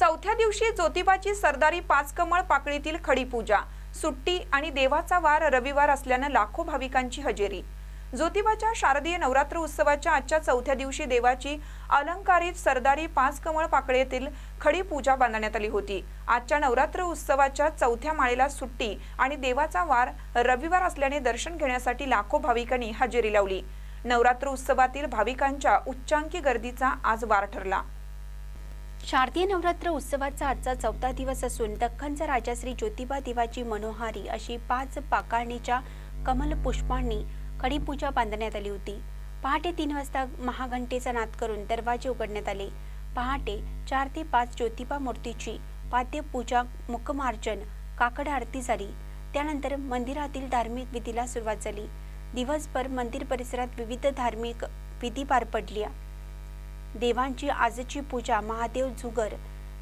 चौथ्या दिवशी ज्योतिबाची सरदारी पाच कमळ पाकळीतील खडी पूजा सुट्टी आणि देवाचा वार रविवार असल्यानं लाखो भाविकांची हजेरी. ज्योतिबाच्या शारदीय नवरात्र उत्सवाच्या आजच्या चौथ्या दिवशी देवाची अलंकारित सरदारी पाच कमळ पाकळीतील खडी पूजा बांधण्यात आली होती. आजच्या नवरात्र उत्सवाच्या चौथ्या माळेला सुट्टी आणि देवाचा वार रविवार असल्याने दर्शन घेण्यासाठी लाखो भाविकांनी हजेरी लावली. नवरात्र उत्सवातील भाविकांच्या उच्चांकी गर्दीचा आज वार ठरला. शारदीय नवरात्र उत्सवाचा आजचा चौथा दिवस असून दख्खनचा राजा श्री ज्योतिबा देवाची मनोहारी अशी पाच पाकाळणीच्या कमल पुष्पांनी कडीपूजा बांधण्यात आली होती. पहाटे तीन वाजता महाघंटेचा नाद करून दरवाजे उघडण्यात आले. पहाटे चार ते पाच ज्योतिबा मूर्तीची पाद्यपूजा मुखमार्जन काकड आरती झाली. त्यानंतर मंदिरातील धार्मिक विधीला सुरुवात झाली. दिवसभर मंदिर परिसरात विविध धार्मिक विधी पार पडल्या. देवांची आजची पूजा महादेव जुगर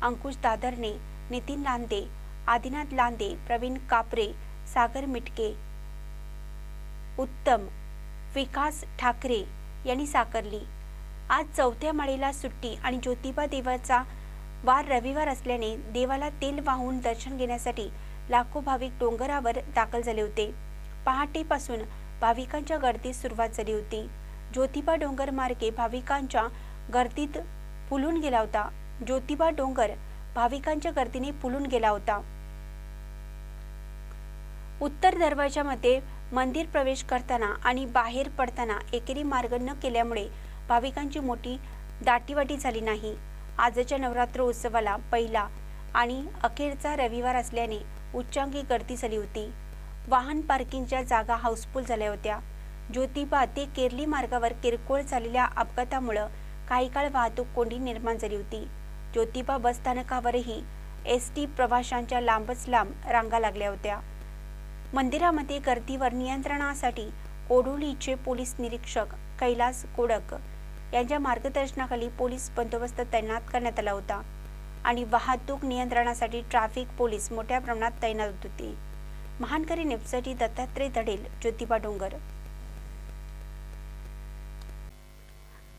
अंकुश दादरने नितीन लांदे आदिनाथ लांदे प्रवीण कापरे सागर मिटके उत्तम विकास ठाकरे यांनी साकारली. आज चौथ्या माळेला सुट्टी आणि ज्योतिबा देवाचा वार रविवार असल्याने देवाला तेल वाहून दर्शन घेण्यासाठी लाखो भाविक डोंगरावर दाखल झाले होते. पहाटेपासून भाविकांच्या गर्दीस सुरुवात झाली होती. ज्योतिबा डोंगर मार्गे भाविकांच्या गर्दीत फुलून गेला होता. ज्योतिबा डोंगर भाविकांच्या गर्दीने फुलून गेला होता. उत्तर दरवाजामध्ये मंदिर प्रवेश करताना आणि बाहेर पडताना एकेरी मार्ग न केल्यामुळे भाविकांची मोठी दाटीवाटी झाली नाही. आजच्या नवरात्र उत्सवाला पहिला आणि अखेरचा रविवार असल्याने उच्चांकी गर्दी झाली होती. वाहन पार्किंगच्या जागा हाऊसफुल झाल्या होत्या. ज्योतिबा ते केरली मार्गावर किरकोळ झालेल्या अपघातामुळं काही काळ वाहतूक कोंडी निर्माण झाली होती ज्योतिबा बस स्थानकावरही एस टी प्रवाशांच्या लांबच लांब रांगा लागल्या होत्या मंदिरामध्ये गर्दीवर नियंत्रणासाठी कोडोलीचे पोलीस निरीक्षक कैलास कोडक यांच्या मार्गदर्शनाखाली पोलीस बंदोबस्त तैनात करण्यात आला होता आणि वाहतूक नियंत्रणासाठी ट्रॅफिक पोलीस मोठ्या प्रमाणात तैनात होते महानकरी न्यूजसाठी दत्तात्रय धडेल ज्योतिबा डोंगर